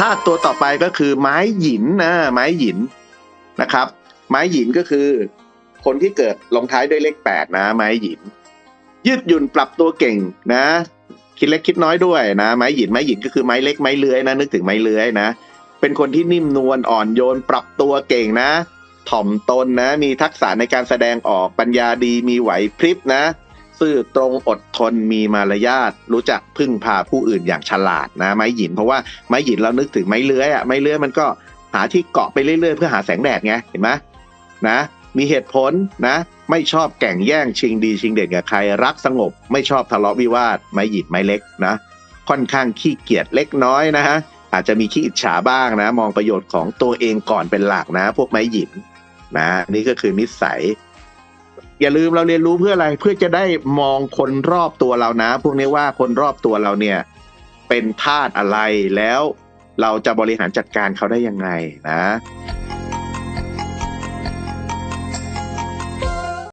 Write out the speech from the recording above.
ธาตุตัวต่อไปก็คือไม้หยินนะไม้หยินนะครับ ไม้หยินก็คือ คนที่เกิดลงท้ายด้วยเลขแปดนะ ไม้หยิน ยืดหยุ่นปรับตัวเก่งนะ คิดเล็กคิดน้อยด้วยนะ ไม้หยินไม้หยินก็คือไม้เล็กไม้เลื้อยนะนึกถึงไม้เลื้อยนะ เป็นคนที่นิ่มนวลอ่อนโยน ปรับตัวเก่งนะ ถ่อมตนนะ มีทักษะในการแสดงออกปัญญาดีมีไหวพริบนะ ซื่อตรงอดทนมีมารยาทรู้จักพึ่งพาผู้อื่นอย่างฉลาดนะไม้หยินเพราะว่าไม้หยินเรานึกถึงไม้เลื้อยอะไม้เลื้อยมันก็หาที่เกาะไปเรื่อยๆ เพื่อหาแสงแดดไงเห็นไหมนะ มีเหตุผลนะ ไม่ชอบแก่งแย่งชิงดีชิงเด่นกับใครรักสงบ ไม่ชอบทะเลาะวิวาทไม้หยินไม้เล็กนะ ค่อนข้างขี้เกียจเล็กน้อยนะฮะอาจจะมีขี้อิจฉาบ้างนะ มองประโยชน์ของตัวเองก่อนเป็นหลักนะ พวกไม้หยินนะนี่ก็คือนิสัย อย่าลืมเราเรียนรู้เพื่ออะไรเพื่อจะได้มองคนรอบตัวเรานะ พวกนี้ว่าคนรอบตัวเราเนี่ย เป็นธาตุอะไรแล้วเราจะบริหารจัดการเขาได้ยังไงนะ